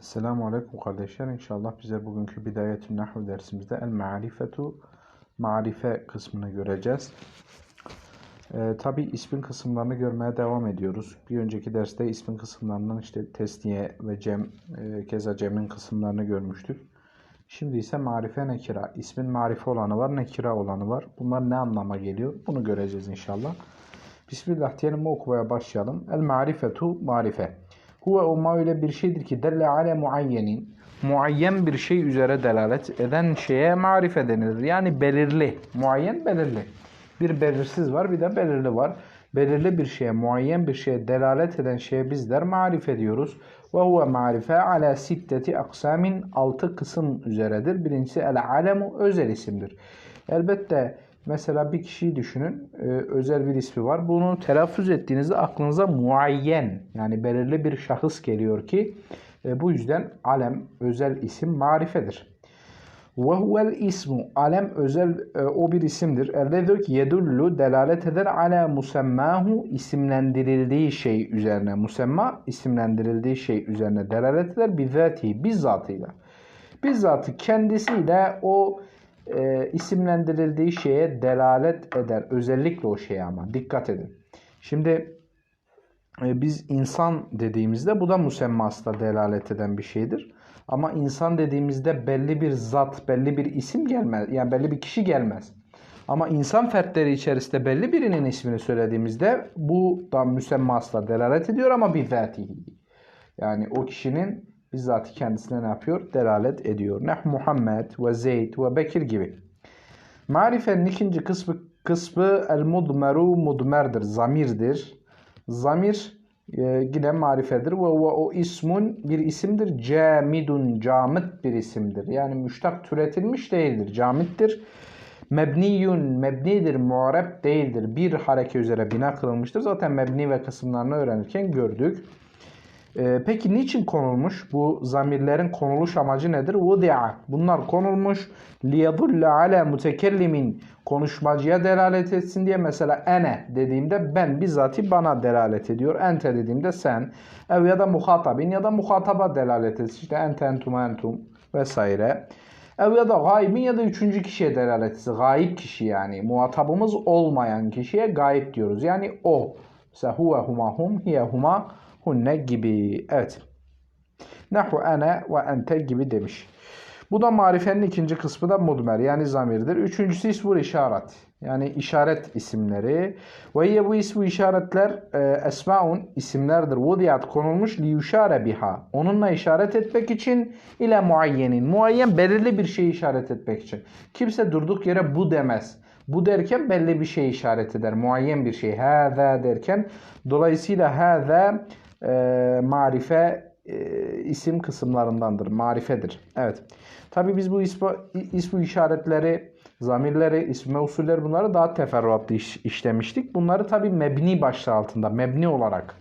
Selamun Aleyküm kardeşler. İnşallah bize bugünkü Bidayetün Nahv dersimizde El Ma'rifetu Marife kısmını göreceğiz. Ee, Tabi ismin kısımlarını görmeye devam ediyoruz. Bir önceki derste ismin kısımlarından işte tesniye ve cem, e, keza cemin kısımlarını görmüştük. Şimdi ise marife nekira. İsmin marife olanı var, nekira olanı var. Bunlar ne anlama geliyor? Bunu göreceğiz inşallah. Bismillah diyelim okumaya başlayalım. El marifetu marife. Huve o öyle bir şeydir ki delle ale muayyenin. Muayyen bir şey üzere delalet eden şeye marife denilir. Yani belirli. Muayyen belirli. Bir belirsiz var bir de belirli var. Belirli bir şeye, muayyen bir şeye delalet eden şeye bizler marife diyoruz. Ve huve marife ala sitteti aksamin altı kısım üzeredir. Birincisi el alemu özel isimdir. Elbette Mesela bir kişiyi düşünün. e, özel bir ismi var. Bunu telaffuz ettiğinizde aklınıza muayyen yani belirli bir şahıs geliyor ki e, bu yüzden alem özel isim marifedir. Ve huvel ismu alem özel e, o bir isimdir. Ellezü yedullu delalet eder ala musemmahu isimlendirildiği şey üzerine. Musemma isimlendirildiği şey üzerine delalet eder bizzati bizzatıyla. Bizzatı kendisiyle o e, isimlendirildiği şeye delalet eder. Özellikle o şeye ama dikkat edin. Şimdi e, biz insan dediğimizde bu da musemmasla delalet eden bir şeydir. Ama insan dediğimizde belli bir zat, belli bir isim gelmez. Yani belli bir kişi gelmez. Ama insan fertleri içerisinde belli birinin ismini söylediğimizde bu da müsemmasla delalet ediyor ama bir zatihi. Yani o kişinin bizzat kendisine ne yapıyor? Delalet ediyor. Nah Muhammed ve Zeyd ve Bekir gibi. Marifenin ikinci kısmı, kısmı el mudmeru mudmerdir, zamirdir. Zamir e, yine marifedir ve, ve o ismun bir isimdir. Camidun, camit bir isimdir. Yani müştak türetilmiş değildir, camittir. Mebniyun, mebnidir, muareb değildir. Bir hareke üzere bina kılınmıştır. Zaten mebni ve kısımlarını öğrenirken gördük. Ee, peki niçin konulmuş? Bu zamirlerin konuluş amacı nedir? Vudi'a. Bunlar konulmuş. Liyadulle ala mutekellimin. Konuşmacıya delalet etsin diye. Mesela ene dediğimde ben bizzati bana delalet ediyor. Ente dediğimde sen. Ev ya da muhatabin ya da muhataba delalet etsin. İşte ente entum entum vesaire. Ev ya da gaybin ya da üçüncü kişiye delalet etsin. Gayip kişi yani. Muhatabımız olmayan kişiye gayip diyoruz. Yani o. Mesela huve huma hum hiye huma hunne gibi. Evet. Nahu ene ve ente gibi demiş. Bu da marifenin ikinci kısmı da mudmer yani zamirdir. Üçüncüsü ismul işaret. Yani işaret isimleri. Ve ye bu ismu işaretler e, esmaun isimlerdir. Vudiyat konulmuş li yuşare biha. Onunla işaret etmek için ile muayyenin. Muayyen belirli bir şeyi işaret etmek için. Kimse durduk yere bu demez. Bu derken belli bir şey işaret eder. Muayyen bir şey. Hâzâ derken. Dolayısıyla hâzâ e, marife e, isim kısımlarındandır. Marifedir. Evet. Tabi biz bu ismi, ismi işaretleri, zamirleri, ismi usulleri bunları daha teferruatlı iş, işlemiştik. Bunları tabi mebni başlığı altında, mebni olarak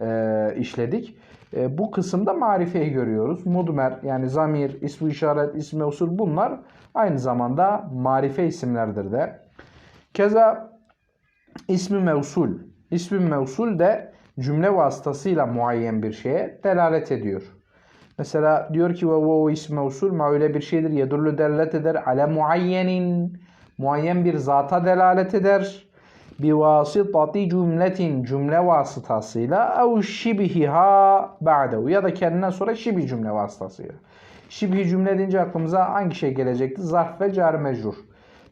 e, işledik. E, bu kısımda marifeyi görüyoruz. Mudmer yani zamir, ismi işaret, ismi usul bunlar aynı zamanda marife isimlerdir de. Keza ismi mevsul. İsmi mevsul de cümle vasıtasıyla muayyen bir şeye delalet ediyor. Mesela diyor ki ve o ismi usul ma öyle bir şeydir yedullu delalet eder ale muayyenin muayyen bir zata delalet eder bi vasitati cümletin cümle vasıtasıyla ev şibihiha ba'dehu ya da kendinden sonra şibi cümle vasıtasıyla. Şibi cümle deyince aklımıza hangi şey gelecekti? Zarf ve car mecrur.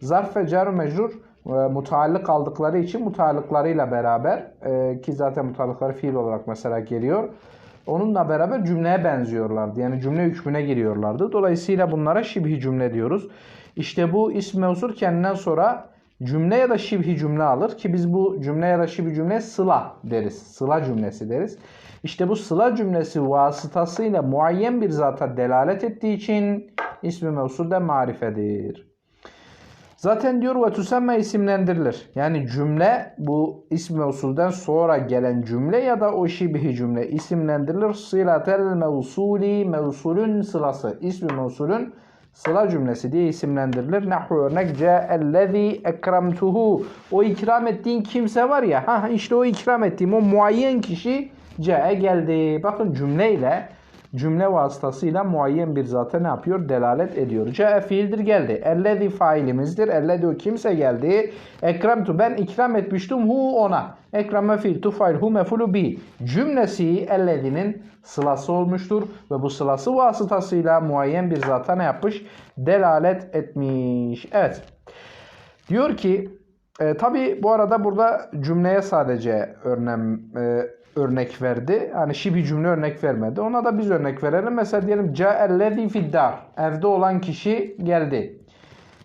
Zarf ve car mecrur mutallık aldıkları için mutallıklarıyla beraber e, ki zaten mutallıkları fiil olarak mesela geliyor. Onunla beraber cümleye benziyorlardı. Yani cümle hükmüne giriyorlardı. Dolayısıyla bunlara şibhi cümle diyoruz. İşte bu ism mevsul kendinden sonra cümle ya da şibhi cümle alır ki biz bu cümle ya da şibhi cümle sıla deriz. Sıla cümlesi deriz. İşte bu sıla cümlesi vasıtasıyla muayyen bir zata delalet ettiği için ismi mevsul de marifedir. Zaten diyor ve tüsemme isimlendirilir. Yani cümle bu ismi usulden sonra gelen cümle ya da o şibihi cümle isimlendirilir. Sılatel mevsuli mevsulün sılası. İsmi mevsulün sıla cümlesi diye isimlendirilir. Nahu örnek ce'ellezî ekremtuhu. O ikram ettiğin kimse var ya. Ha işte o ikram ettiğim o muayyen kişi ce'e geldi. Bakın cümleyle cümle vasıtasıyla muayyen bir zata ne yapıyor? Delalet ediyor. Cae fiildir geldi. Ellezi failimizdir. Ellezi o kimse geldi. Ekremtu ben ikram etmiştim hu ona. Ekreme fiil tufail hu mefulu bi. Cümlesi ellezinin sılası olmuştur. Ve bu sılası vasıtasıyla muayyen bir zata ne yapmış? Delalet etmiş. Evet. Diyor ki e, tabi bu arada burada cümleye sadece örnem, e, örnek verdi. Hani şibi cümle örnek vermedi. Ona da biz örnek verelim. Mesela diyelim ca'ellezi fiddar. Evde olan kişi geldi.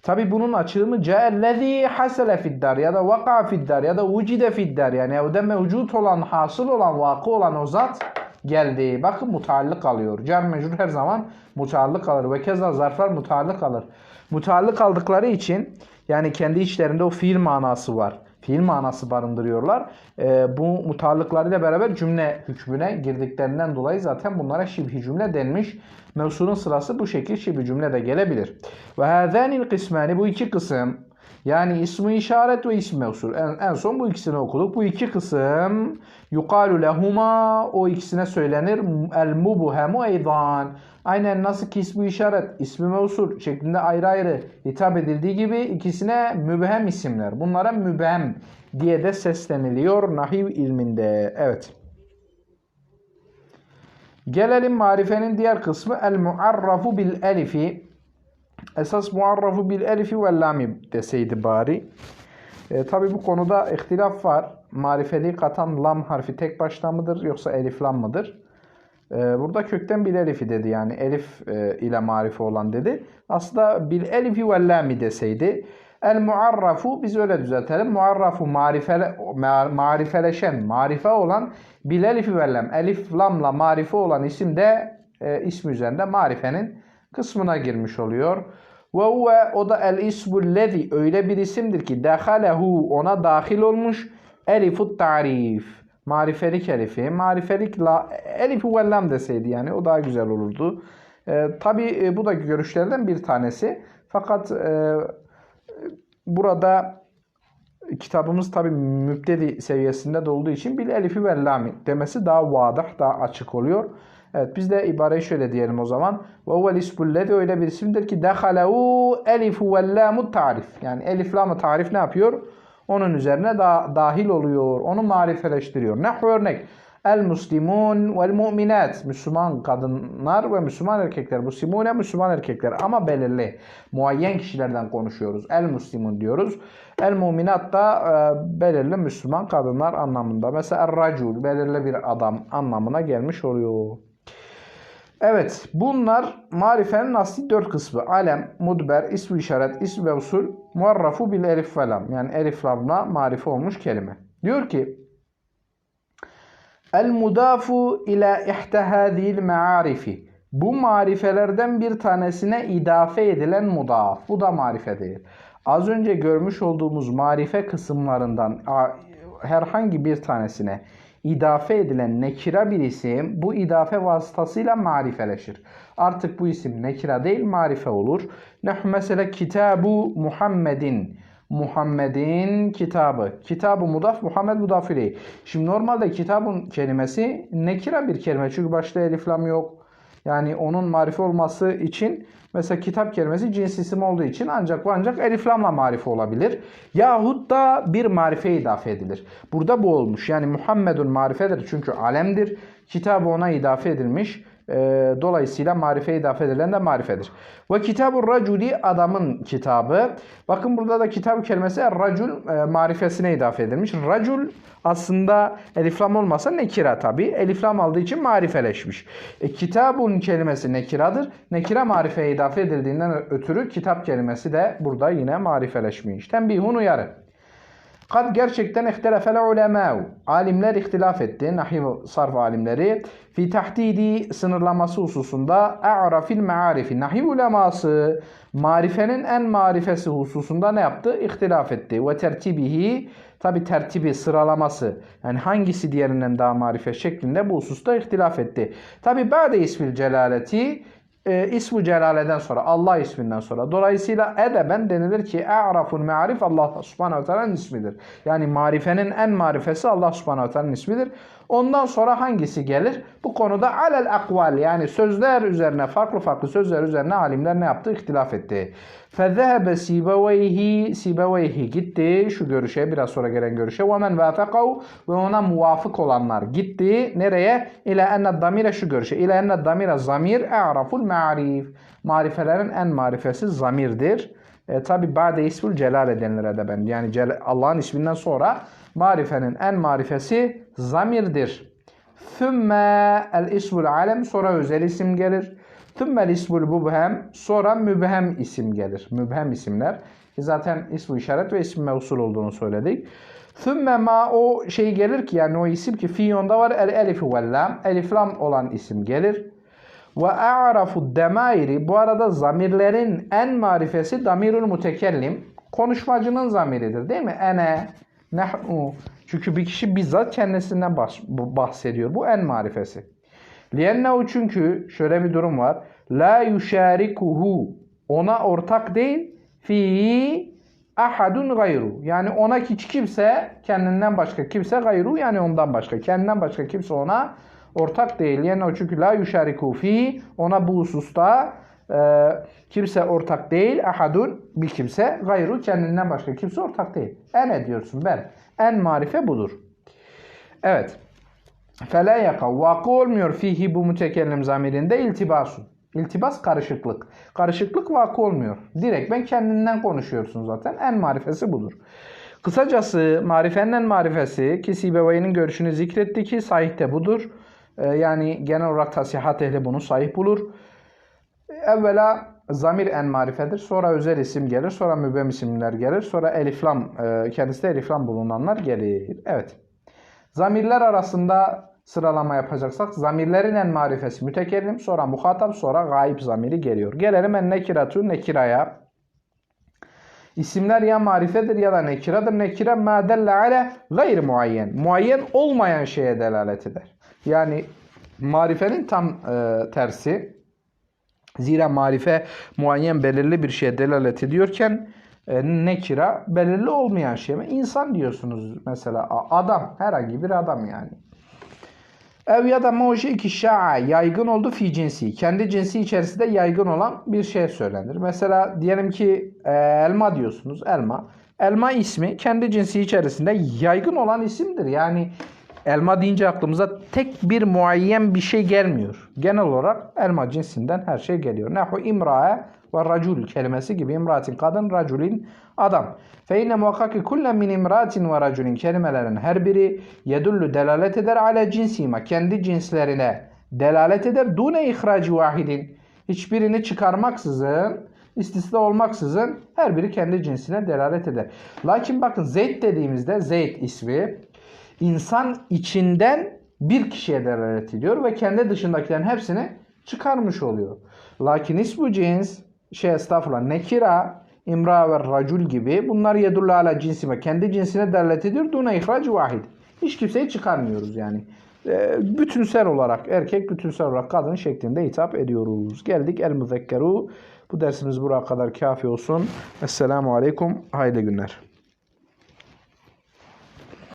Tabi bunun açılımı ca'ellezi hasele fiddar ya da vaka fiddar ya da ucide fiddar. Yani evde mevcut olan, hasıl olan, vakı olan o zat geldi. Bakın mutallık alıyor. Car mecrur her zaman mutallık alır. Ve keza zarflar mutallık alır. Mutallık aldıkları için yani kendi içlerinde o fiil manası var. Fiil manası barındırıyorlar. E, bu mutallıklarıyla beraber cümle hükmüne girdiklerinden dolayı zaten bunlara şibhi cümle denmiş. Mevsulun sırası bu şekil şibhi cümle de gelebilir. Ve hâzânil kısmani bu iki kısım yani ismi işaret ve ismi mevsul. En, en son bu ikisini okuduk. Bu iki kısım yukalu lehuma o ikisine söylenir. El mubuhemu eydan. Aynen nasıl ki ismi işaret, ismi mevsul şeklinde ayrı ayrı hitap edildiği gibi ikisine mübhem isimler. Bunlara mübhem diye de sesleniliyor nahiv ilminde. Evet. Gelelim marifenin diğer kısmı el muarrafu bil elifi. Esas muarrafu bil elifi ve lami deseydi bari. E, Tabi bu konuda ihtilaf var. Marifeli katan lam harfi tek başta mıdır yoksa elif lam mıdır? E, burada kökten bil elifi dedi yani elif e, ile marife olan dedi. Aslında bil elifi ve lami deseydi. El muarrafu biz öyle düzeltelim. Muarrafu marifele, marifeleşen, marife olan bil elifi ve lam. Elif lamla marife olan isim de e, ismi üzerinde marifenin kısmına girmiş oluyor. Ve huve o da el ismul lezi öyle bir isimdir ki dehalehu ona dahil olmuş elifut tarif. Marifelik elifi. Marifelik la elifi ve lam deseydi yani o daha güzel olurdu. E, Tabi e, bu da görüşlerden bir tanesi. Fakat e, burada kitabımız tabi müptedi seviyesinde de olduğu için bil elifi ve lami demesi daha vadah, daha açık oluyor. Evet biz de ibareyi şöyle diyelim o zaman. Ve huvel ismullezi öyle bir isimdir ki dehalehu elifu ve lamu tarif. Yani elif lamı tarif ne yapıyor? Onun üzerine da, dahil oluyor. Onu marifeleştiriyor. Nahvu örnek. El muslimun vel mu'minat. Müslüman kadınlar ve Müslüman erkekler. Muslimune Müslüman erkekler. Ama belirli. Muayyen kişilerden konuşuyoruz. El muslimun diyoruz. El mu'minat da e, belirli Müslüman kadınlar anlamında. Mesela er racul belirli bir adam anlamına gelmiş oluyor. Evet bunlar marifenin asli dört kısmı. Alem, mudber, ismi işaret, ismi ve usul, muarrafu bil elif ve lam. Yani elif lamla marife olmuş kelime. Diyor ki El mudafu ila ihta hadil maarifi. Bu marifelerden bir tanesine idafe edilen mudaf. Bu da marifedir. Az önce görmüş olduğumuz marife kısımlarından herhangi bir tanesine idafe edilen nekira bir isim bu idafe vasıtasıyla marifeleşir. Artık bu isim nekira değil marife olur. Nehu mesela kitabu Muhammedin. Muhammed'in kitabı. Kitabı mudaf, Muhammed mudaf. Şimdi normalde kitabın kelimesi nekira bir kelime. Çünkü başta elif lam yok. Yani onun marife olması için mesela kitap kelimesi cins isim olduğu için ancak ve ancak elif lamla marife olabilir. Yahut da bir marife idafe edilir. Burada bu olmuş. Yani Muhammedun marifedir çünkü alemdir. Kitabı ona idafe edilmiş. E, dolayısıyla marife idafe edilen de marifedir. Ve kitabur raculi adamın kitabı. Bakın burada da kitap kelimesi racul e, marifesine idafe edilmiş. Racul aslında eliflam olmasa nekira tabi. Eliflam aldığı için marifeleşmiş. E, kitabun kelimesi nekiradır. Nekira marifeye idafe edildiğinden ötürü kitap kelimesi de burada yine marifeleşmiş. Tembihun uyarı. Kad gerçekten ihtilafel ulemâ'u. Alimler ihtilaf etti. Nahiv sarf alimleri. Fi tahdidi sınırlaması hususunda a'rafil me'arifi. Nahiv uleması marifenin en marifesi hususunda ne yaptı? İhtilaf etti. Ve tertibihi tabi tertibi sıralaması yani hangisi diğerinden daha marife şeklinde bu hususta ihtilaf etti. Tabi ba'de ismil celaleti e, ismu celaleden sonra Allah isminden sonra. Dolayısıyla edeben denilir ki e'raful me'arif Allah subhanahu teala'nın ismidir. Yani marifenin en marifesi Allah subhanahu teala'nın ismidir. Ondan sonra hangisi gelir? Bu konuda alel akval yani sözler üzerine farklı farklı sözler üzerine alimler ne yaptı? İhtilaf etti. Fezehebe Sibeveyhi Sibeveyhi gitti şu görüşe biraz sonra gelen görüşe ve men vafakav ve ona muvafık olanlar gitti. Nereye? İle enne damire şu görüşe. İle enne damire zamir e'raful ma'rif. Marifelerin en marifesi zamirdir. E, Tabi ba'de ismül celal edenler edeben. Yani Cel- Allah'ın isminden sonra marifenin en marifesi zamirdir. Thümme el ismul alem sonra özel isim gelir. Thümme el ismul mübhem sonra mübhem isim gelir. Mübhem isimler. Zaten ismu işaret ve isim mevsul olduğunu söyledik. Thümme ma o şey gelir ki yani o isim ki fiyonda var el elif ve lam. Elif lam olan isim gelir. Ve a'rafu demairi bu arada zamirlerin en marifesi damirul mutekellim. Konuşmacının zamiridir değil mi? Ene, nehnu. Çünkü bir kişi bizzat kendisinden bahsediyor. Bu en marifesi. Liennehu çünkü şöyle bir durum var. La yuşarikuhu. Ona ortak değil. Fi ahadun gayru. Yani ona hiç kimse kendinden başka kimse gayru yani ondan başka. Kendinden başka kimse ona ortak değil. Yani o çünkü la yuşariku fi ona bu hususta e, kimse ortak değil. Ahadun bir kimse gayru kendinden başka kimse ortak değil. En ediyorsun ben. En marife budur. Evet. Fela yaka. Vakı olmuyor fihi bu mütekellim zamirinde iltibasun. İltibas karışıklık. Karışıklık vakı olmuyor. Direkt ben kendinden konuşuyorsun zaten. En marifesi budur. Kısacası marifenin en marifesi ki Sibevey'in görüşünü zikretti ki sahih budur. Ee, yani genel olarak tasihat ehli bunu sahih bulur. Evvela zamir en marifedir. Sonra özel isim gelir. Sonra mübem isimler gelir. Sonra eliflam, e, kendisi eliflam bulunanlar gelir. Evet. Zamirler arasında sıralama yapacaksak zamirlerin en marifesi mütekellim, sonra muhatap, sonra gayip zamiri geliyor. Gelelim en nekiratu nekiraya. İsimler ya marifedir ya da nekiradır. Nekire ma delle ale gayr muayyen. Muayyen olmayan şeye delalet eder. Yani marifenin tam e, tersi. Zira marife muayyen belirli bir şeye delalet ediyorken e, nekira belirli olmayan şey. İnsan diyorsunuz mesela adam herhangi bir adam yani. Ev ya da moji ki şa'a yaygın oldu fi cinsi. Kendi cinsi içerisinde yaygın olan bir şey söylenir. Mesela diyelim ki e, elma diyorsunuz. Elma. Elma ismi kendi cinsi içerisinde yaygın olan isimdir. Yani elma deyince aklımıza tek bir muayyen bir şey gelmiyor. Genel olarak elma cinsinden her şey geliyor. Nehu imrae ve racul kelimesi gibi imratin kadın, raculin adam. Fe inne muhakkak ki kullen min imratin ve raculin kelimelerin her biri yedullu delalet eder ale cinsima kendi cinslerine delalet eder dune ihraci vahidin hiçbirini çıkarmaksızın istisna olmaksızın her biri kendi cinsine delalet eder. Lakin bakın Zeyd dediğimizde Zeyd ismi insan içinden bir kişiye delalet ediyor ve kendi dışındakilerin hepsini çıkarmış oluyor. Lakin ismu cins şey estağfurullah nekira imra ve racul gibi bunlar yedullu ala cinsime kendi cinsine delalet ediyor. Duna ihraç vahid. Hiç kimseyi çıkarmıyoruz yani. E, bütünsel olarak erkek bütünsel olarak kadın şeklinde hitap ediyoruz. Geldik el müzekkeru. Bu dersimiz buraya kadar kafi olsun. Esselamu aleyküm. Hayırlı günler.